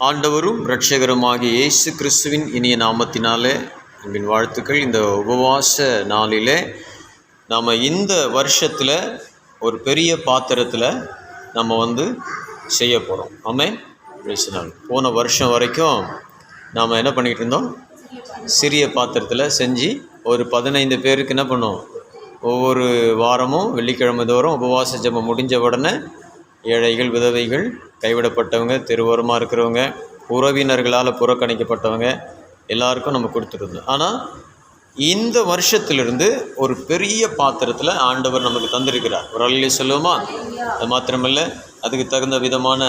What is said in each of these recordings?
ஆண்டவரும் இரட்சகருமாகிய இயேசு கிறிஸ்துவின் இனிய நாமத்தினாலே அன்பின் வாழ்த்துக்கள். இந்த உபவாச நாளிலே நாம் இந்த வருஷத்தில் ஒரு பெரிய பாத்திரத்தில் நம்ம வந்து செய்ய போகிறோம் ஆமே நாள் போன வருஷம் வரைக்கும் நாம் என்ன பண்ணிகிட்டு இருந்தோம்? சிறிய பாத்திரத்தில் செஞ்சு ஒரு பதினைந்து பேருக்கு என்ன பண்ணுவோம் ஒவ்வொரு வாரமும் வெள்ளிக்கிழமை தோறும் உபவாச ஜெபம் முடிஞ்ச உடனே ஏழைகள் விதவைகள் கைவிடப்பட்டவங்க தெருவோரமாக இருக்கிறவங்க உறவினர்களால் புறக்கணிக்கப்பட்டவங்க எல்லாருக்கும் நம்ம கொடுத்துருந்தோம். ஆனால் இந்த வருஷத்திலிருந்து ஒரு பெரிய பாத்திரத்தில் ஆண்டவர் நமக்கு தந்திருக்கிறார். ஒரு அள்ளி சொல்லுவோமா? அது மாத்திரமில்லை அதுக்கு தகுந்த விதமான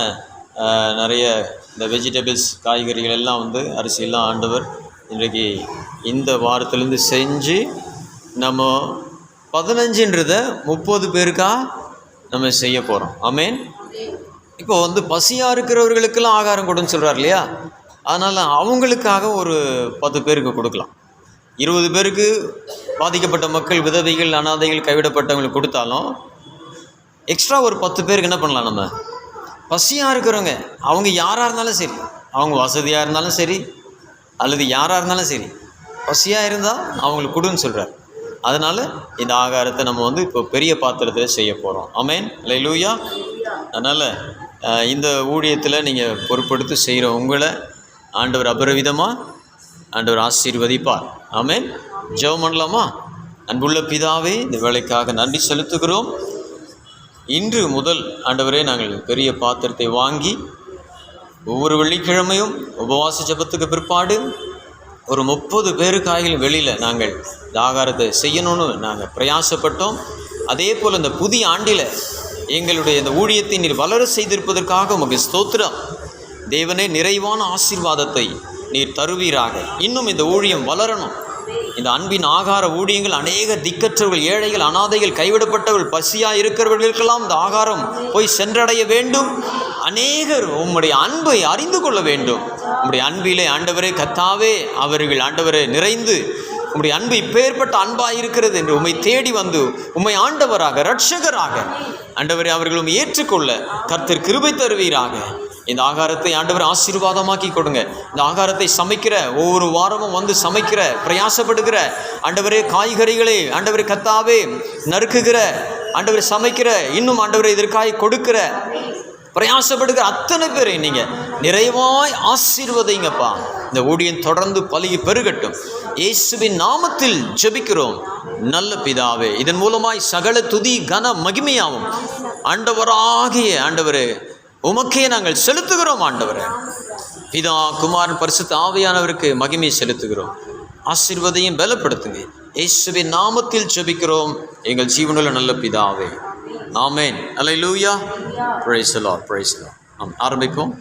நிறைய இந்த வெஜிடபிள்ஸ் காய்கறிகள் எல்லாம் வந்து அரிசியெல்லாம் ஆண்டவர் இன்றைக்கு இந்த வாரத்திலேருந்து செஞ்சு நம்ம பதினஞ்சுன்றத முப்பது பேருக்கா நம்ம செய்ய போகிறோம் ஆமேன்? இப்போ வந்து பசியாக இருக்கிறவர்களுக்கெல்லாம் ஆகாரம் கொடுன்னு சொல்கிறார் இல்லையா? அதனால் அவங்களுக்காக ஒரு பத்து பேருக்கு கொடுக்கலாம். இருபது பேருக்கு பாதிக்கப்பட்ட மக்கள் விதவைகள் அனாதைகள் கைவிடப்பட்டவங்களுக்கு கொடுத்தாலும் எக்ஸ்ட்ரா ஒரு பத்து பேருக்கு என்ன பண்ணலாம் நம்ம? பசியாக இருக்கிறவங்க அவங்க யாராக இருந்தாலும் சரி அவங்க வசதியாக இருந்தாலும் சரி அல்லது யாராக இருந்தாலும் சரி பசியாக இருந்தால் அவங்களுக்கு கொடுன்னு சொல்கிறார் அதனால் இந்த ஆகாரத்தை நம்ம வந்து இப்போ பெரிய பாத்திரத்தில் செய்ய போகிறோம் அமேன் லூயா அதனால் இந்த ஊழியத்தில் நீங்கள் பொறுப்படுத்தி செய்கிற உங்களை ஆண்டவர் அபரவிதமாக ஆண்டவர் ஆசீர்வதிப்பார். ஆமென் ஜெபம் பண்ணலாமா? அன்புள்ள பிதாவே இந்த வேலைக்காக நன்றி செலுத்துகிறோம். இன்று முதல் ஆண்டவரே நாங்கள் பெரிய பாத்திரத்தை வாங்கி ஒவ்வொரு வெள்ளிக்கிழமையும் உபவாச ஜெபத்துக்கு பிற்பாடு ஒரு முப்பது பேருக்காயில் வெளியில் நாங்கள் இந்த ஆகாரத்தை செய்யணும்னு நாங்கள் பிரயாசப்பட்டோம். அதே போல் இந்த புதிய ஆண்டில் எங்களுடைய இந்த ஊழியத்தை நீர் வளர செய்திருப்பதற்காக உமக்கு ஸ்தோத்திரம். தேவனே நிறைவான ஆசீர்வாதத்தை நீர் தருவீராக. இன்னும் இந்த ஊழியம் வளரணும். இந்த அன்பின் ஆகார ஊழியங்கள் அநேக திக்கற்றவர்கள் ஏழைகள் அனாதைகள் கைவிடப்பட்டவர்கள் பசியாக இருக்கிறவர்களுக்கெல்லாம் இந்த ஆகாரம் போய் சென்றடைய வேண்டும். அநேகர் உம்முடைய அன்பை அறிந்து கொள்ள வேண்டும். உம்முடைய அன்பிலே ஆண்டவரே கத்தாவே அவர்கள் ஆண்டவரே நிறைந்து உம்முடைய அன்பு இப்பேற்பட்ட அன்பாக இருக்கிறது என்று உம்மை தேடி வந்து உம்மை ஆண்டவராக ரட்சகராக ஆண்டவரை அவர்களும் ஏற்றுக்கொள்ள கர்த்தர் கிருபை தருவீராக. இந்த ஆகாரத்தை ஆண்டவர் ஆசீர்வாதமாக்கி கொடுங்க. இந்த ஆகாரத்தை சமைக்கிற ஒவ்வொரு வாரமும் வந்து சமைக்கிற பிரயாசப்படுகிற ஆண்டவரே காய்கறிகளை ஆண்டவரே கத்தாவே நறுக்குகிற ஆண்டவர் சமைக்கிற இன்னும் ஆண்டவரை இதற்காக கொடுக்கிற பிரயாசப்படுகிற அத்தனை பேரை நீங்கள் நிறைவாய் ஆசீர்வதைங்கப்பா. இந்த ஊழியம் தொடர்ந்து பழகி பெருகட்டும். இயேசுவின் நாமத்தில் ஜெபிக்கிறோம். நல்ல பிதாவே இதன் மூலமாய் சகல துதி கன மகிமையாகும் ஆண்டவராகிய ஆண்டவரே உமக்கே நாங்கள் செலுத்துகிறோம் ஆண்டவரே. பிதா குமாரன் பரிசுத்த ஆவியானவருக்கு மகிமை செலுத்துகிறோம். ஆசீர்வதையும் பலப்படுத்துங்க. இயேசுவின் நாமத்தில் ஜெபிக்கிறோம். எங்கள் ஜீவனுள்ள நல்ல பிதாவே. நாமேன் அலை லூயா hallelujah praise Lord praise Lord ஆம் ஆரம்பிப்போம்